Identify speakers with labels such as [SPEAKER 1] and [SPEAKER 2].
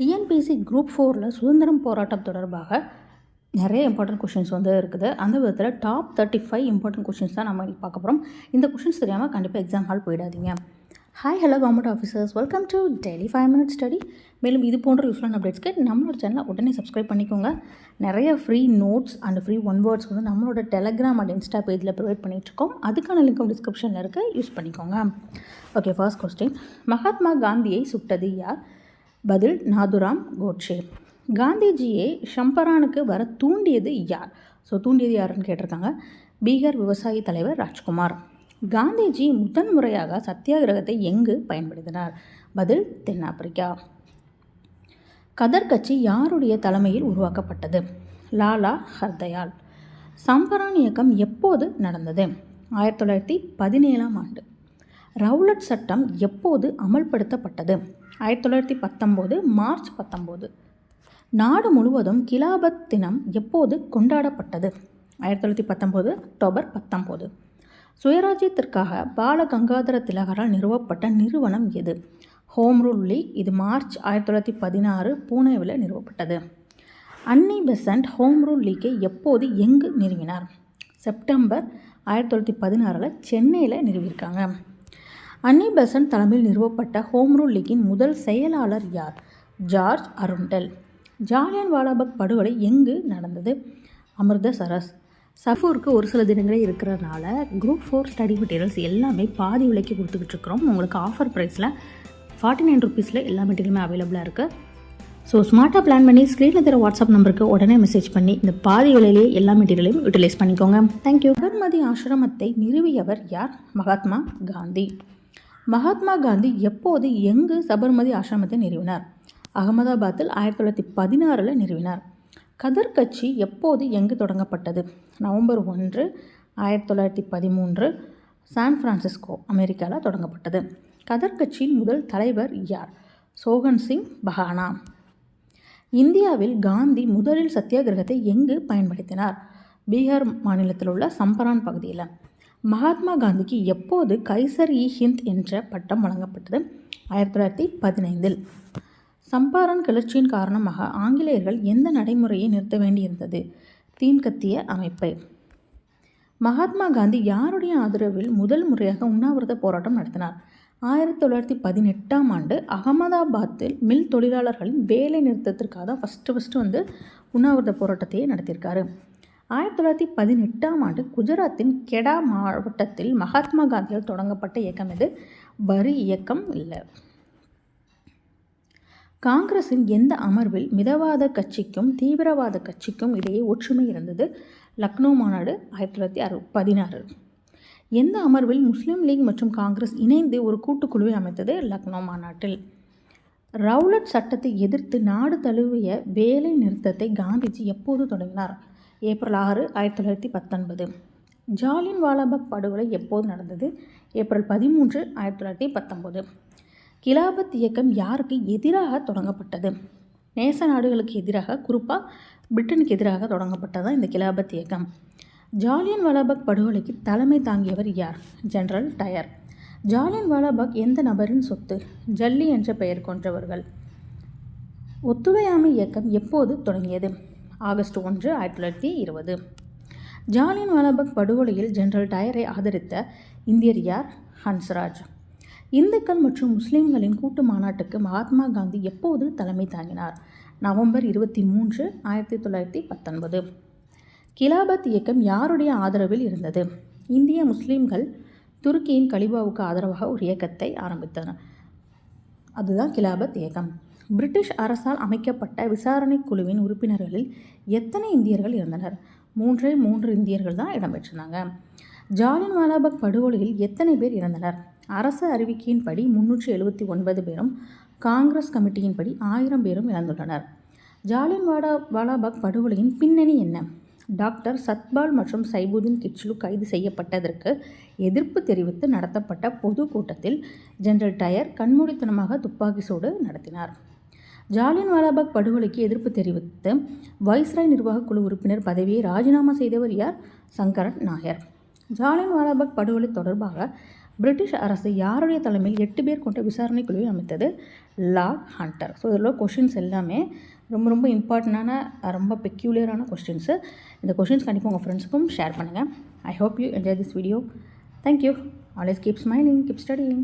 [SPEAKER 1] TNPSC group ஃபோரில் சுதந்திரம் போராட்டம் தொடர்பாக நிறைய இம்பார்ட்டன்ட் கொஷின்ஸ் வந்து இருக்குது. அந்த விதத்தில் top thirty five important questions தான் நம்ம இன்னைக்கு பார்க்க போகிறோம் இந்த கொஷின்ஸ் தெரியாமல் கண்டிப்பாக எக்ஸாம் ஹால் போயிடாதீங்க. Hi hello government officers welcome to daily five minutes study மேலும் இது போன்ற யூஸ்ஃபுல்லான அப்டேட்ஸ்க்கு நம்மளோட சேனலை உடனே சப்ஸ்கிரைப் பண்ணிக்கோங்க. நிறைய free notes and free one words வந்து நம்மளோட டெலகிராம் அண்ட் இன்ஸ்டா பேஜில் ப்ரொவைட் பண்ணிகிட்ருக்கோம் அதுக்கான லிங்க்கும் டிஸ்கிரிப்ஷனில் இருக்குது யூஸ் பண்ணிக்கோங்க. ஓகே ஃபர்ஸ்ட் கொஸ்டின் மகாத்மா காந்தியை சுட்டது யார்? பதில் நாதுராம் கோட்சே. காந்திஜியை ஷம்பரானுக்கு வர தூண்டியது யார்? ஸோ தூண்டியது யாருன்னு கேட்டிருக்காங்க. பீகார் விவசாயி தலைவர் ராஜ்குமார். காந்திஜி முதன் முறையாக சத்தியாகிரகத்தை எங்கு பயன்படுத்தினார்? பதில் தென்னாப்பிரிக்கா. கதர் கட்சி யாருடைய தலைமையில் உருவாக்கப்பட்டது? லாலா ஹர்தயால் சம்பரான் இயக்கம் எப்போது நடந்தது? ஆயிரத்தி தொள்ளாயிரத்தி பதினேழாம் ஆண்டு. ரவுலட் சட்டம் எப்போது அமல்படுத்தப்பட்டது? ஆயிரத்தி தொள்ளாயிரத்தி பத்தொம்போது மார்ச் பத்தொம்போது. நாடு முழுவதும் கிலாபத் தினம் எப்போது கொண்டாடப்பட்டது? ஆயிரத்தி தொள்ளாயிரத்தி பத்தொம்போது அக்டோபர் பத்தொம்போது. சுயராஜ்யத்திற்காக பால கங்காதர திலகரால் நிறுவப்பட்ட நிறுவனம் எது? ஹோம் ரூல் லீக் இது மார்ச் ஆயிரத்தி தொள்ளாயிரத்தி பதினாறு பூனேவில் நிறுவப்பட்டது. அன்னி பெசன்ட் ஹோம் ரூல் லீக்கை எப்போது எங்கு நிறுவினார்? செப்டம்பர் ஆயிரத்தி தொள்ளாயிரத்தி பதினாறில் சென்னையில் நிறுவியிருக்காங்க. அன்னி பெசன்ட் தலைமையில் நிறுவப்பட்ட ஹோம் ரூல் லீக்கின் முதல் செயலாளர் யார்? ஜார்ஜ் அருண்டல். ஜாலியன் வாலாபக் படுகொலை எங்கு நடந்தது? அமிர்தசரஸ். சஃபூருக்கு ஒரு சில தினங்களே இருக்கிறதுனால குரூப் ஃபோர் ஸ்டடி மெட்டீரியல்ஸ் எல்லாமே பாதி விலைக்கு கொடுத்துக்கிட்டு இருக்கிறோம். உங்களுக்கு ஆஃபர் ப்ரைஸில் ஃபார்ட்டி நைன் ருபீஸில் எல்லா மெட்டீரியலுமே அவைலபிளாக இருக்குது ஸோ ஸ்மார்ட்டாக பிளான் பண்ணி ஸ்க்ரீனில் தர வாட்ஸ்அப் நம்பருக்கு உடனே மெசேஜ் பண்ணி இந்த பாதி விலையிலேயே எல்லா மெட்டீரியலையும் யூட்டிலைஸ் பண்ணிக்கோங்க. தேங்க்யூ சபர்மதி ஆசிரமத்தை நிறுவியவர் யார்? மகாத்மா காந்தி. மகாத்மா காந்தி எப்போது எங்கு சபர்மதி ஆசிரமத்தை நிறுவினார்? அகமதாபாத்தில் ஆயிரத்தி தொள்ளாயிரத்தி பதினாறில் நிறுவினார். கதர் கட்சி எப்போது எங்கு தொடங்கப்பட்டது? நவம்பர் ஒன்று ஆயிரத்தி தொள்ளாயிரத்தி பதிமூன்று சான் பிரான்சிஸ்கோ அமெரிக்காவில் தொடங்கப்பட்டது. கதர் கட்சியின் முதல் தலைவர் யார்? சோகன் சிங் பஹானா. இந்தியாவில் காந்தி முதலில் சத்தியாகிரகத்தை எங்கு பயன்படுத்தினார்? பீகார் மாநிலத்தில் உள்ள சம்பரான் பகுதியில். மகாத்மா காந்திக்கு எப்போது கைசர் இ ஹிந்த் என்ற பட்டம் வழங்கப்பட்டது? ஆயிரத்தி தொள்ளாயிரத்தி பதினைந்தில். சம்பாரன் கிளர்ச்சியின் காரணமாக ஆங்கிலேயர்கள் எந்த நடைமுறையை நிறுத்த வேண்டியிருந்தது? தீன்கத்திய அமைப்பை. மகாத்மா காந்தி யாருடைய ஆதரவில் முதல் முறையாக உண்ணாவிரத போராட்டம் நடத்தினார்? ஆயிரத்தி தொள்ளாயிரத்தி பதினெட்டாம் ஆண்டு அகமதாபாத்தில் மில் தொழிலாளர்களின் வேலை நிறுத்தத்திற்காக தான் ஃபஸ்ட்டு ஃபஸ்ட்டு வந்து உண்ணாவிரத போராட்டத்தையே நடத்தியிருக்காரு. ஆயிரத்தி தொள்ளாயிரத்தி பதினெட்டாம் ஆண்டு குஜராத்தின் கெடா மாவட்டத்தில் மகாத்மா காந்தியால் தொடங்கப்பட்ட இயக்கம் இது வரி இயக்கம் இல்லை. காங்கிரஸின் எந்த அமர்வில் மிதவாத கட்சிக்கும் தீவிரவாத கட்சிக்கும் இடையே ஒற்றுமை இருந்தது? லக்னோ மாநாடு ஆயிரத்தி தொள்ளாயிரத்தி அறு பதினாறு எந்த அமர்வில் முஸ்லீம் லீக் மற்றும் காங்கிரஸ் இணைந்து ஒரு கூட்டுக்குழுவை அமைத்தது? லக்னோ மாநாட்டில். ரவுலட் சட்டத்தை எதிர்த்து நாடு தழுவிய வேலை நிறுத்தத்தை காந்திஜி எப்போது தொடங்கினார்? ஏப்ரல் ஆறு ஆயிரத்தி தொள்ளாயிரத்தி பத்தொன்பது. ஜாலியன் வாலாபாக் படுகொலை எப்போது நடந்தது? ஏப்ரல் பதிமூன்று ஆயிரத்தி தொள்ளாயிரத்தி பத்தொம்போது கிலாபத் இயக்கம் யாருக்கு எதிராக தொடங்கப்பட்டது? நேச நாடுகளுக்கு எதிராக குறிப்பாக பிரிட்டனுக்கு எதிராக தொடங்கப்பட்டதான் இந்த கிலாபத் இயக்கம்? ஜாலியன் வாலாபாக் படுகொலைக்கு தலைமை தாங்கியவர் யார்? General tyre. ஜாலியன் வாலாபாக் எந்த நபரின் சொத்து? ஜல்லி என்ற பெயர் கொண்டவர்கள். ஒத்துழையாமை இயக்கம் எப்போது தொடங்கியது? ஆகஸ்ட் ஒன்று ஆயிரத்தி தொள்ளாயிரத்தி இருபது. ஜாலியன் வாலாபாக் படுகொலையில் ஜெனரல் டயரை ஆதரித்த இந்தியர் யார்? ஹன்ஸ்ராஜ். இந்துக்கள் மற்றும் முஸ்லீம்களின் கூட்டு மாநாட்டுக்கு மகாத்மா காந்தி எப்போது தலைமை தாங்கினார்? நவம்பர் இருபத்தி மூன்று ஆயிரத்தி தொள்ளாயிரத்தி பத்தொன்பது. கிலாபத் இயக்கம் யாருடைய ஆதரவில் இருந்தது? இந்திய முஸ்லீம்கள் துருக்கியின் கலிபாவுக்கு ஆதரவாக ஒரு இயக்கத்தை ஆரம்பித்தனர். அதுதான் கிலாபத் இயக்கம். பிரிட்டிஷ் அரசால் அமைக்கப்பட்ட விசாரணை குழுவின் உறுப்பினர்களில் எத்தனை இந்தியர்கள் இருந்தனர் மூன்றே மூன்று இந்தியர்கள் தான் இடம்பெற்றிருந்தாங்க ஜாலியன் வாலாபாக் படுகொலையில் எத்தனை பேர் இறந்தனர்? அரசு அறிவிக்கையின்படி முன்னூற்றி எழுபத்தி ஒன்பது பேரும் காங்கிரஸ் கமிட்டியின்படி ஆயிரம் பேரும் இறந்துள்ளனர். ஜாலியன் வாடா வாலாபாக் படுகொலையின் பின்னணி என்ன? டாக்டர் சத்பால் மற்றும் சைபுதீன் கிச்லு கைது செய்யப்பட்டதற்கு எதிர்ப்பு தெரிவித்து நடத்தப்பட்ட பொதுக்கூட்டத்தில் ஜெனரல் டயர் கண்மூடித்தனமாக துப்பாக்கி சூடு நடத்தினார். ஜாலியன் வாலாபாக் படுகொலைக்கு எதிர்ப்பு தெரிவித்து வைஸ்ராய் நிர்வாக குழு உறுப்பினர் பதவியை ராஜினாமா செய்தவர் யார்? சங்கரன் நாயர். ஜாலியன் வாலாபாக் படுகொலை தொடர்பாக பிரிட்டிஷ் அரசு யாருடைய தலைமையில் எட்டு பேர் கொண்ட விசாரணை குழுவை அமைத்தது? Lord Hunter. ஸோ இதில் கொஷின்ஸ் எல்லாமே ரொம்ப ரொம்ப இம்பார்ட்டண்டான ரொம்ப பெக்யூலியரான கொஸ்டின்ஸு இந்த கொஷின்ஸ் கண்டிப்பாக உங்கள் ஃப்ரெண்ட்ஸுக்கும் ஷேர் பண்ணுங்கள் I hope you enjoy this video thank you always keep smiling keep studying